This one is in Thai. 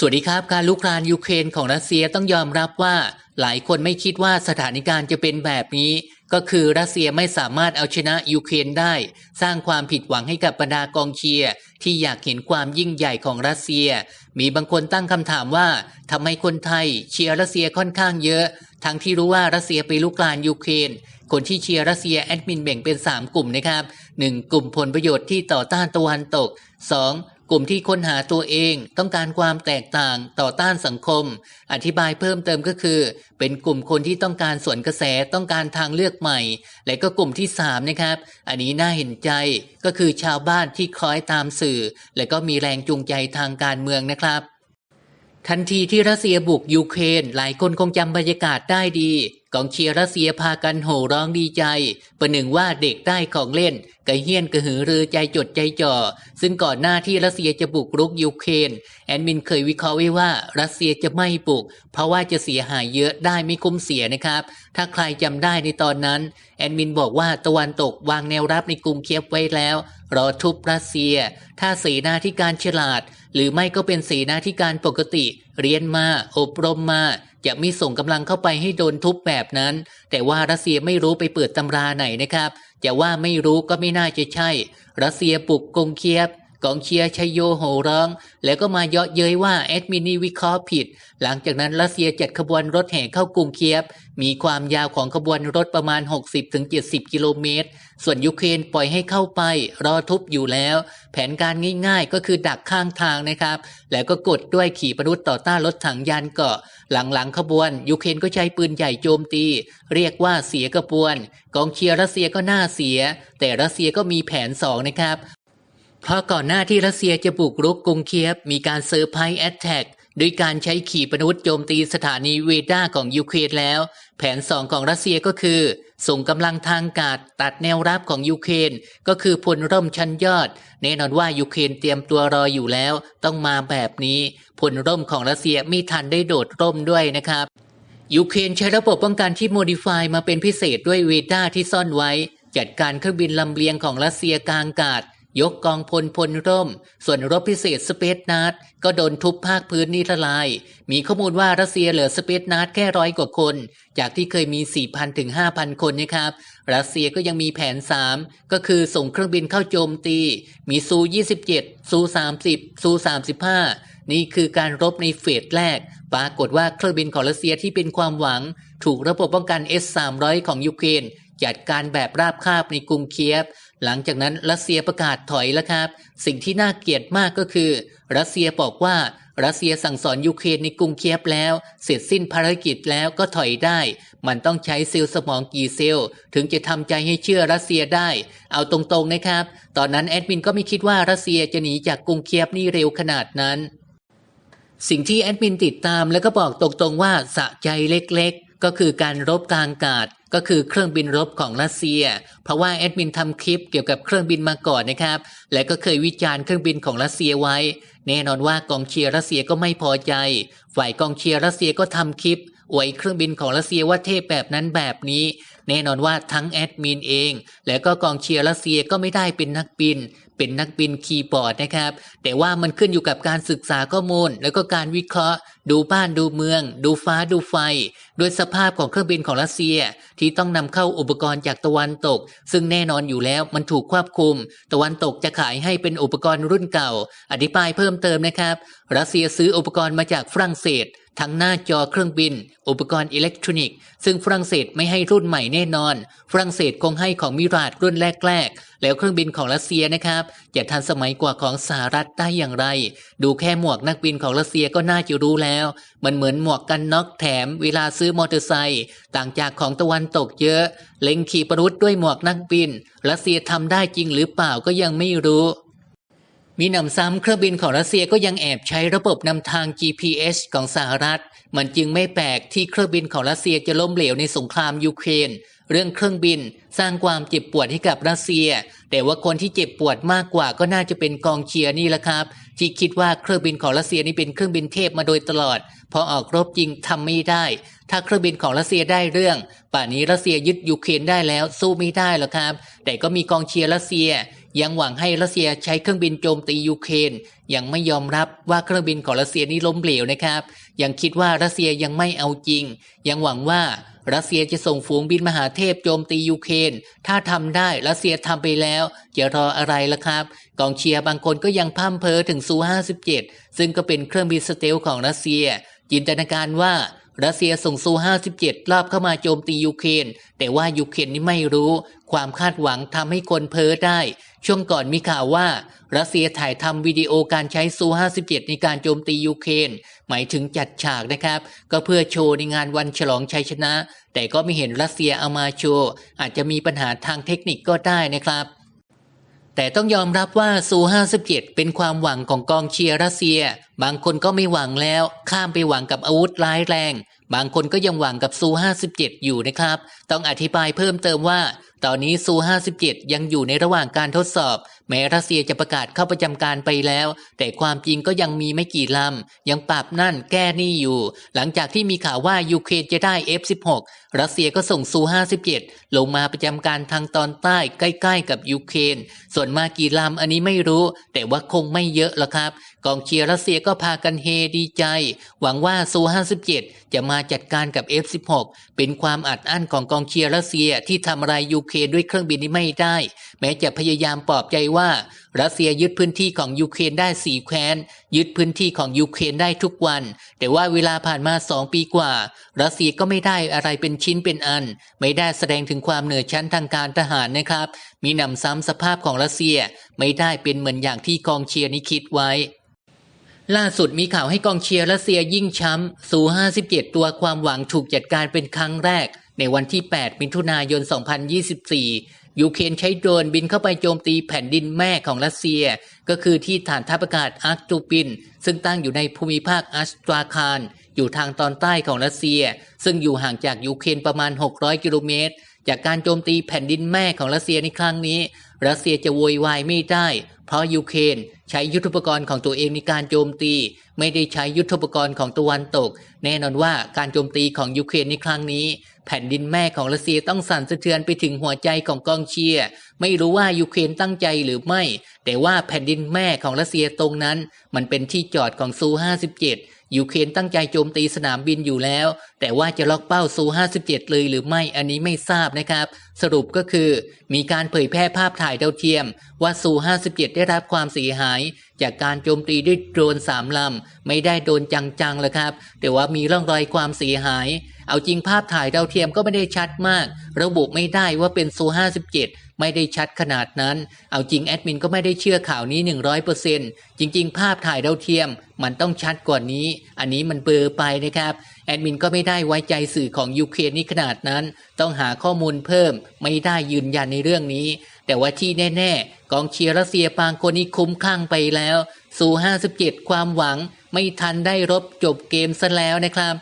สวัสดีครับการลุกรานยูเครนของรัสเซียต้องยอมรับว่า หลายคนไม่คิดว่าสถานการณ์จะเป็นแบบนี้ ก็คือรัสเซียไม่สามารถเอาชนะยูเครนได้ สร้างความผิดหวังให้กับบรรดากองเชียร์ที่อยากเห็นความยิ่งใหญ่ของรัสเซีย มีบางคนตั้งคำถามว่าทำไมคนไทยเชียร์รัสเซียค่อนข้างเยอะ ทั้งที่รู้ว่ารัสเซียไปลุกรานยูเครนคนที่เชียร์รัสเซียแอดมินแบ่งเป็น 3 กลุ่มนะครับ 1. กลุ่มผลประโยชน์ที่ต่อต้านตะวันตก 2. กลุ่มที่ค้นหาตัวเองต้องการความแตกต่างต่อต้านสังคม อธิบายเพิ่มเติมก็คือ เป็นกลุ่มคนที่ต้องการสวนกระแสต้องการทางเลือกใหม่ และก็กลุ่มที่3นะครับอันนี้น่าเห็นใจก็คือชาวบ้านที่คล้อยตามสื่อ และก็มีแรงจูงใจทางการเมืองนะครับ ทันทีที่รัสเซียบุกยูเครนหลายคนคงจำบรรยากาศได้ดี กองเชียร์รัสเซียพากันโห่ร้องดีใจ ประหนึ่งว่าเด็กได้ของเล่นกระเฮี้ยนกระหือรือใจจดใจจ่อ ซึ่งก่อนหน้าที่รัสเซียจะบุกรุกยูเครนแอนมินเคยวิเคราะห์ไว้ว่ารัสเซียจะไม่บุก เพราะว่าจะเสียหายเยอะได้ไม่คุ้มเสียนะครับ ถ้าใครจำได้ในตอนนั้น แอนมินบอกว่าตะวันตกวางแนวรับในกรุงเคียบไว้แล้ว รอทุบรัสเซีย ถ้าเสนาธิการฉลาด หรือไม่ก็เป็นเสนาธิการปกติ เรียนมา อบรมมา จะไม่ส่งกำลังเข้าไปให้โดนทุบแบบนั้น แต่ว่ารัสเซียไม่รู้ไปเปิดตำราไหนนะครับจะว่าไม่รู้ก็ไม่น่าจะใช่ รัสเซียปลุกกรุงเคียบ กองเชียร์ชัยโยโห่ร้อง แล้วก็มาเยาะเย้ยว่าแอดมินนี่วิเคราะห์ผิด หลังจากนั้นรัสเซียจัดขบวนรถแห่เข้ากรุงเคียบ มีความยาวของขบวนรถประมาณ 60-70 กิโลเมตร ส่วนยูเครนปล่อยให้เข้าไป รอทุบอยู่แล้ว แผนการง่ายๆ ก็คือดักข้างทางนะครับ แล้วก็กดด้วยขี่ปนาวุธต่อต้านรถถังยานเกาะ หลังๆขบวนยูเครนก็ใช้ปืนใหญ่โจมตี เรียกว่าเสียกระบวน กองเชียร์รัสเซียก็น่าเสีย แต่รัสเซียก็มีแผนสองนะครับ เพราะก่อนหน้าที่รัสเซียจะบุกรุกกรุงเคียบ มีการเซอร์ไพรส์แอตแทกด้วยการใช้ขีปนาวุธโจมตีสถานีเวด้าของยูเครนแล้ว แผนสองของรัสเซียก็คือ ส่งกำลังทางกาดตัดแนวรับของยูเครนก็คือพลร่มชั้นยอด แน่นอนว่ายูเครนเตรียมตัวรออยู่แล้วต้องมาแบบนี้พลร่มของรัสเซียไม่ทันได้โดดร่มด้วยนะครับยูเครนใช้ระบบป้องกันที่โมดิฟายมาเป็นพิเศษด้วยเวด้าที่ซ่อนไว้ จัดการเครื่องบินลำเลียงของรัสเซียกลางอากาศ ยกกองพลพลร่ม ส่วนรบพิเศษสเปซนาร์ก็โดนทุบภาคพื้นนิรลาย มีข้อมูลว่ารัสเซียเหลือสเปซนาร์แค่ร้อยกว่าคน จากที่เคยมี 4,000 ถึง 5,000 คนนะครับ รัสเซียก็ยังมีแผน 3 ก็คือส่งเครื่องบินเข้าโจมตี มีซู 27 ซู 30 ซู 35 นี่คือการรบในเฟสแรก ปรากฏว่าเครื่องบินของรัสเซียที่เป็นความหวัง ถูกระบบป้องกัน S-300 ของยูเครน จัดการแบบราบคาบในกรุงเคียบ หลังจากนั้นรัสเซียประกาศถอยแล้วครับ สิ่งที่น่าเกลียดมากก็คือ รัสเซียบอกว่ารัสเซียสั่งสอนยูเครนในกรุงเคียบแล้ว เสร็จสิ้นภารกิจแล้วก็ถอยได้ มันต้องใช้เซลล์สมองกี่เซลล์ ถึงจะทำใจให้เชื่อรัสเซียได้ เอาตรงๆนะครับ ตอนนั้นแอดมินก็ไม่คิดว่ารัสเซียจะหนีจากกรุงเคียบนี่เร็วขนาดนั้น สิ่งที่แอดมินติดตามแล้วก็บอกตรงๆว่าสะใจเล็กๆ ก็คือการรบกลางกาศ ก็คือเครื่องบินรบของรัสเซีย เพราะว่าแอดมินทำคลิปเกี่ยวกับเครื่องบินมาก่อนนะครับ และก็เคยวิจารณ์เครื่องบินของรัสเซียไว้ แน่นอนว่ากองเชียร์รัสเซียก็ไม่พอใจ ฝ่ายกองเชียร์รัสเซียก็ทำคลิปอวยเครื่องบินของรัสเซียว่าเทพแบบนั้นแบบนี้ แน่นอนว่าทั้งแอดมินเอง และก็กองเชียร์รัสเซียก็ไม่ได้เป็นนักบิน เป็นนักบินคีย์บอร์ดนะครับ แต่ว่ามันขึ้นอยู่กับการศึกษาข้อมูล แล้วก็การวิเคราะห์ ดูบ้านดูเมือง ดูฟ้าดูไฟ โดยสภาพของเครื่องบินของรัสเซีย ที่ต้องนำเข้าอุปกรณ์จากตะวันตก ซึ่งแน่นอนอยู่แล้วมันถูกควบคุม ตะวันตกจะขายให้เป็นอุปกรณ์รุ่นเก่า อธิบายเพิ่มเติมนะครับ รัสเซียซื้ออุปกรณ์มาจากฝรั่งเศสทั้งหน้าจอเครื่องบิน อุปกรณ์อิเล็กทรอนิกส์ ซึ่งฝรั่งเศสไม่ให้รุ่นใหม่แน่นอน ฝรั่งเศสคงให้ของมิราดรุ่นแรกๆ แล้วเครื่องบินของรัสเซียนะครับ จะทันสมัยกว่าของสหรัฐได้อย่างไร ดูแค่หมวกนักบินของรัสเซียก็น่าจะรู้แล้ว มันเหมือนหมวกกันน็อกแถมเวลาซื้อมอเตอร์ไซค์ต่างจากของตะวันตกเยอะ เล็งขีปนาวุธด้วยหมวกนักบิน รัสเซียทำได้จริงหรือเปล่าก็ยังไม่รู้มีหนำซ้ำเครื่องบินของรัสเซียก็ยังแอบใช้ระบบนำทาง GPS ของสหรัฐ มันจึงไม่แปลกที่เครื่องบินของรัสเซียจะล้มเหลวในสงครามยูเครน เรื่องเครื่องบินสร้างความเจ็บปวดให้กับรัสเซีย แต่ว่าคนที่เจ็บปวดมากกว่าก็น่าจะเป็นกองเชียร์นี่แหละครับ ที่คิดว่าเครื่องบินของรัสเซียนี่เป็นเครื่องบินเทพมาโดยตลอด พอออกรบจริงทำไม่ได้ ถ้าเครื่องบินของรัสเซียได้เรื่อง ป่านนี้รัสเซียยึดยูเครนได้แล้วสู้ไม่ได้หรอกครับ แต่ก็มีกองเชียร์รัสเซีย ยังหวังให้รัสเซียใช้เครื่องบินโจมตียูเครนยังไม่ยอมรับว่าเครื่องบินของรัสเซียนี้ล้มเหลวนะครับ ยังคิดว่ารัสเซียยังไม่เอาจริง ยังหวังว่ารัสเซียจะส่งฝูงบินมหาเทพโจมตียูเครนถ้าทำได้รัสเซียทำไปแล้ว จะรออะไรล่ะครับ กองเชียร์บางคนก็ยังพร่ำเพอถึงซู 57 ซึ่งก็เป็นเครื่องบินสเตลของรัสเซีย จินตนาการว่า รัสเซียส่งซู 57รอบเข้ามาโจมตียูเครนแต่ว่ายูเครนนี่ไม่รู้ ความคาดหวังทำให้คนเพ้อได้ ช่วงก่อนมีข่าวว่า รัสเซียถ่ายทำวิดีโอการใช้ซู 57 ในการโจมตียูเครนหมายถึงจัดฉากนะครับ ก็เพื่อโชว์ในงานวันฉลองชัยชนะ แต่ก็ไม่เห็นรัสเซียเอามาโชว์อาจจะมีปัญหาทางเทคนิคก็ได้นะครับ แต่ต้องยอมรับว่าซู57เป็นความหวังของกองเชียร์รัสเซีย บางคนก็ไม่หวังแล้ว ข้ามไปหวังกับอาวุธร้ายแรง บางคนก็ยังหวังกับซู 57 อยู่นะครับ ต้องอธิบายเพิ่มเติมว่า ตอนนี้ซู 57 ยังอยู่ในระหว่างการทดสอบ แม้รัสเซียจะประกาศเข้าประจำการไปแล้ว แต่ความจริงก็ยังมีไม่กี่ลำ ยังปรับนั่นแก้นี่อยู่ หลังจากที่มีข่าวว่ายูเครนจะได้ F16 รัสเซียก็ส่งซู 57 ลงมาประจำการทางตอนใต้ใกล้ ๆ กับยูเครน ส่วนมากี่ลำอันนี้ไม่รู้ แต่ว่าคงไม่เยอะละครับ กองเชียร์รัสเซียก็พากันเฮดีใจ หวังว่าซู 57 จะมาจัดการกับ F16 เป็นความอัดอั้นของกองเชียร์รัสเซียที่ทำอะไรยูเครนด้วยเครื่องบินนี้ไม่ได้ แม้จะพยายามปลอบใจว่า รัสเซียยึดพื้นที่ของยูเครนได้สี่แคว้น ยึดพื้นที่ของยูเครนได้ทุกวัน แต่ว่าเวลาผ่านมาสองปีกว่า รัสเซียก็ไม่ได้อะไรเป็นชิ้นเป็นอัน ไม่ได้แสดงถึงความเหนือชั้นทางการทหารนะครับ มีนำซ้ำสภาพของรัสเซียไม่ได้เป็นเหมือนอย่างที่กองเชียร์นี้คิดไว้ ล่าสุดมีข่าวให้กองเชียร์รัสเซียยิ่งช้ำ สู57 ตัวความหวังถูกจัดการเป็นครั้งแรก ในวันที่ 8 มิถุนายน 2024 ยูเครนใช้โดรนบินเข้าไปโจมตีแผ่นดินแม่ของรัสเซีย ก็คือที่ฐานทัพอากาศอาร์ตูปิน ซึ่งตั้งอยู่ในภูมิภาคอัสตราคาร อยู่ทางตอนใต้ของรัสเซีย ซึ่งอยู่ห่างจากยูเครนประมาณ 600 กิโลเมตร จากการโจมตีแผ่นดินแม่ของรัสเซียในครั้งนี้ รัสเซียจะโวยวายไม่ได้ เพราะยูเครนใช้ยุทธปกรณ์ของตัวเองในการโจมตี ไม่ได้ใช้ยุทธปกรณ์ของตะวันตก แน่นอนว่าการโจมตีของยูเครนในครั้งนี้ แผ่นดินแม่ของรัสเซียต้องสั่นสะเทือนไปถึงหัวใจของกองเชียร์ไม่รู้ว่ายูเครนตั้งใจหรือไม่ แต่ว่าแผ่นดินแม่ของรัสเซียตรงนั้น มันเป็นที่จอดของซู 57 ยูเครนตั้งใจโจมตีสนามบินอยู่แล้ว แต่ว่าจะล็อกเป้าซู 57 เลยหรือไม่อันนี้ไม่ทราบนะครับ สรุปก็คือ มีการเผยแพร่ภาพถ่ายดาวเทียม ว่าซู 57 ได้รับความเสียหาย จากการโจมตีด้วยโดรนสามลำ ไม่ได้โดนจังๆเลยครับ แต่ว่ามีร่องรอยความเสียหาย เอาจริงภาพถ่ายดาวเทียมก็ไม่ได้ชัดมาก ระบุไม่ได้ว่าเป็นซู57 ไม่ได้ชัดขนาดนั้น เอาจริงแอดมินก็ไม่ได้เชื่อข่าวนี้ 100%จริง ๆ ภาพถ่ายดาวเทียม มันต้องชัดกว่านี้ อันนี้มันเบลอไปนะครับ แอดมินก็ไม่ได้ไว้ใจสื่อของยูเครนนี่ขนาดนั้น ต้องหาข้อมูลเพิ่ม ไม่ได้ยืนยันในเรื่องนี้ แต่ว่าที่แน่ ๆ กองเชียร์รัสเซียบางคนนี้คุ้มข้างไปแล้วสู่57 ความหวัง ไม่ทันได้รบจบเกมซะแล้วนะครับ